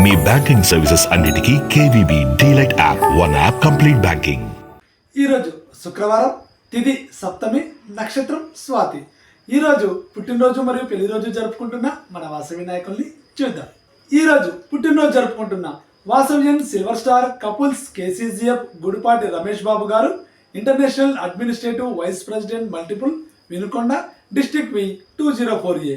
మీ banking services అన్నిటికీ KVB DLite app one app complete banking. ఈరోజు శుక్రవారం తిది సప్తమి నక్షత్రం స్వాతి. ఈరోజు పుట్టినరోజు మరియు పెళ్ళి రోజు జరుపుకుంటున్న మన వాసవి నాయకుల్ని చూద్దాం. ఈరోజు పుట్టినరోజు జరుపుకుంటున్న Vasavyan silver star couples KCGF Gudipati Ramesh Babu garu international administrative vice president multiple Vinukonda district V two zero four A.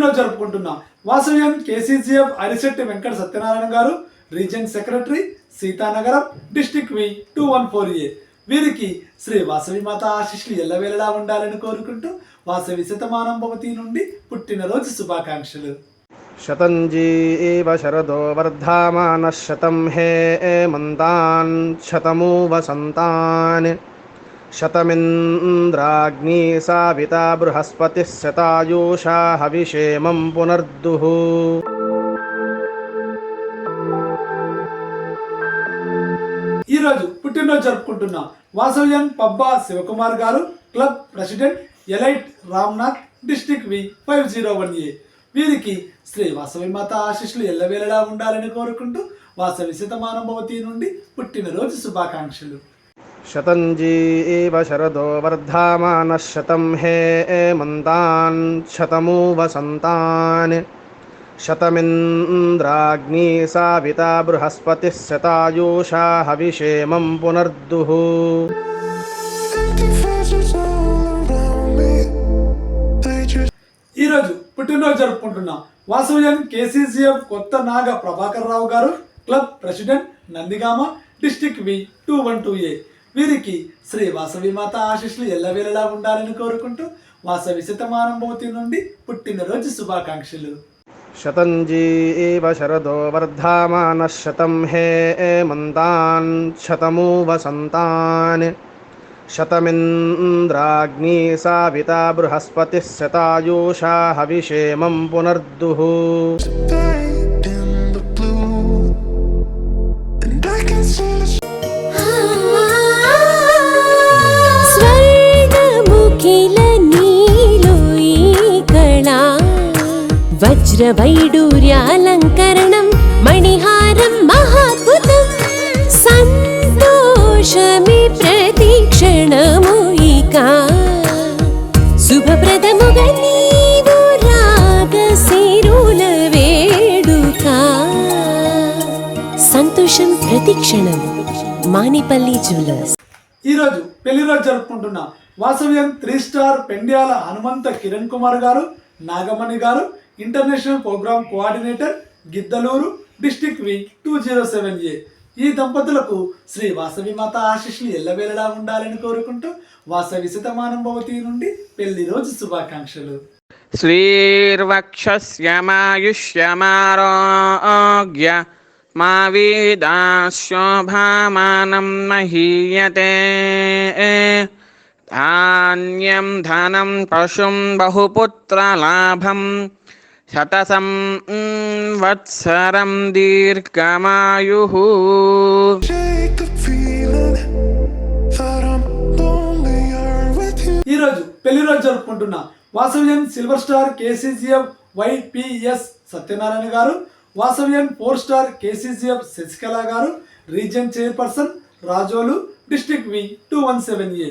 పుట్టినరోజు జరుపుకుంటున్న. వాసవ్యం KCCF Arisetti Venkata Satyanarayana garu region secretary Seethanagaram district V two one four A. వీరికి శ్రీ వాసవి మాత ఆశిష్లు ఎల్లవేళలా ఉండాలని కోరుకుంటూ వాసవి శతమానం భవతి నుండి పుట్టినరోజు శుభాకాంక్షలు. శతంజీ ఏవ శరదో వర్ధమాన శతం హే మంతాన్ శతమూ వసంతాన్ शतमिन्द्राग्नी साविता बृहस्पतिः शतायुषा हविषेमं पुनर्दुः ఈరోజు పుట్టినరోజు జరుపుకుంటున్న వాసవ్యం Pabba Shivakumar garu club president Elite Ramnath district V five zero one A వీరికి శ్రీ వాసవి మాత ఆశీస్సులు ఎల్లవేళలా ఉండాలని కోరుకుంటూ వాసవి శతమానం భవతి నుండి పుట్టినరోజు శుభాకాంక్షలు शतञ्जी एव शरदो वर्धामानः शतं हे एमन्तान् शतमु वसन्तान् शतमिन्द्राग्नी साविता बृहस्पतिः शतायुषा हविषेमं पुनर्दुः Confessions all around me. They just ఈరోజు పుట్టినరోజు జరుపుకుంటున్న వాసవ్యం కేసీసీఎఫ్ కొత్త Naga Prabhakar Rao garu club president Nandigama district V two one two A వీరికి శ్రీ వాసవి మాత ఆశీస్సులు ఎల్లవేళలా ఉండాలని కోరుకుంటూ వాసవి శతమానంభూతి నుండి పుట్టినరోజు శుభాకాంక్షలు. శతంజీ ఏవ శరదో వర్ధమాన శతం హే మంతాన్ శతమూ వసంతాన్ శతమింద్రాగ్ని సావిత బృహస్పతి శతాయూషా హవిషేమం పునర్దుః. వజ్రవైడూర్యాలంకరణం మణిహారం మహాద్భుతం. సంతోషమి ప్రతిక్షణము ఇక. శుభప్రదముగా నీవు సిరుల వేడుక. సంతోషం ప్రతిక్షణం మానిపల్లి జ్యువెలర్స్. ఈరోజు పెళ్ళి రోజు జరుపుకుంటున్న Vasavyan three star Pendyala Hanumantha Kiran Kumar garu Nagamani garu international programme coordinator Giddalur district V two zero seven A. ఈ దంపతులకు శ్రీ వాసవి మాత ఆశీస్సులు ఎల్లవేళలా ఉండాలని కోరుకుంటూ వాసవి శతమానం భవతి నుండి పెళ్ళి రోజు శుభాకాంక్షలు. శ్రీర్వక్షమాయుష్యమారోగ్య మా వీదాశోభామానం మహీయతే. ధాన్యం ధనం పశుం బహుపుత్రలాభం శతసం వత్సరం దీర్ఘమాయు. ఈరోజు పెళ్ళి రోజు జరుపుకుంటున్నా Vasavyan silver star KCGF YPS Satyanarayana garu Vasavyan four star KCGF Sasikala garu region chairperson Razole district V two one seven A.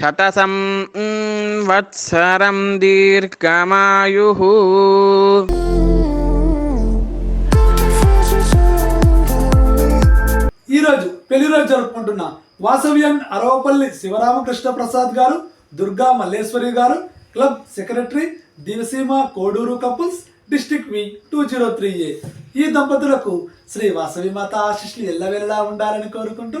శతసం వత్సరం దీర్ఘమాయు ఈరోజు పెళ్ళి రోజు జరుపుకుంటున్న వాసవ్యం Aravapalli Sivaramakrishna Prasad garu Durga Malleswari garu club secretary Diviseema Koduru couples district V two zero three A. ఈ దంపతులకు శ్రీ వాసవి మాత ఆశిష్లు ఎల్లవెల్లా ఉండాలని కోరుకుంటూ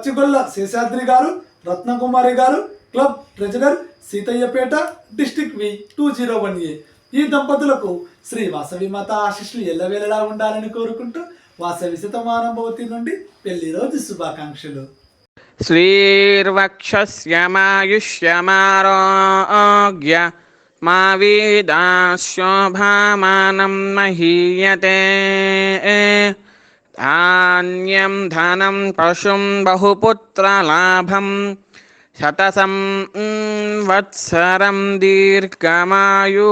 Pachigolla Seshadri garu Ratnakumari garu club treasurer Seethayyapeta district V two zero one A. ఈ దంపతులకు శ్రీ వాసవి మాత ఆశిష్లు ఎల్లవేళలా ఉండాలని కోరుకుంటూ వాసవి శతమానభవతి నుండి పెళ్ళి రోజు శుభాకాంక్షలు. శ్రీర్వక్షమాయుష్యమారోగ్య మా వీదాశోభామానం మహీయతే. ధాన్యం ధనం పశుం బహుపుత్రలాభం శతసం వత్సరం దీర్ఘమాయు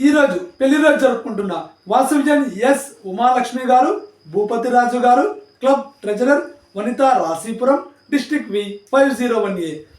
ఈరోజు పెళ్ళి రోజు జరుపుకుంటున్న వాసుజన్ yes Umalakshmi garu Bhupathi Raju garu club treasurer Vanitha Rasipuram district V five zero one A.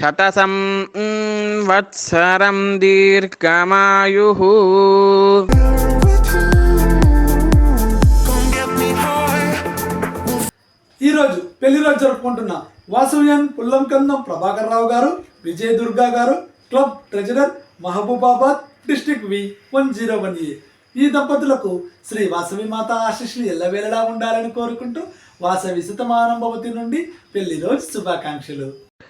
శతసం వత్సరం దీర్ఘమాయు ఈరోజు పెళ్ళి రోజు జరుపుకుంటున్న వాసవ్యన్ పుల్లంకందం Prabhakar Rao garu Vijaya Durga garu club treasurer Mahabubabad district V one zero one A. ఈ దంపతులకు శ్రీ వాసవి మాత ఆశీస్సులు ఎల్లవేళలా ఉండాలని కోరుకుంటూ వాసవి సుతమానం భవతి నుండి పెళ్ళి రోజు శుభాకాంక్షలు.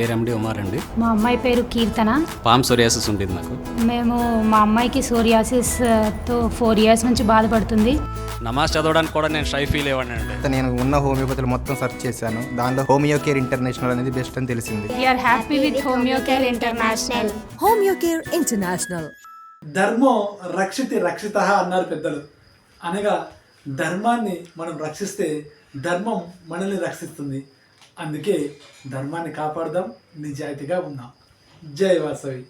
పేరు ఎండి ఉమార్ అండి. మా అమ్మాయి పేరు కీర్తన. పామ్ సోరియాసిస్ ఉండేది నాకు మేము మా అమ్మాయికి సోరియాసిస్తో ఫోర్ ఇయర్స్ నుంచి బాధపడుతుంది. నమాజ్ చదవడానికి కూడా నేను షై ఫీల్ అయ్యాను అండి. నేను ఉన్న హోమియోపతులు మొత్తం సెర్చ్ చేశాను. దానిలో హోమియో కేర్ ఇంటర్నేషనల్ అనేది బెస్ట్ అని తెలిసింది. We're happy with Homeo Care International Homeo Care International ధర్మం రక్షితి రక్షిత అన్నారు పెద్దలు. అనగా ధర్మాన్ని మనం రక్షిస్తే ధర్మం మనల్ని రక్షిస్తుంది. అందుకే ధర్మాన్ని కాపాడదాం నిజాయితీగా ఉందాం. జై వాసవి.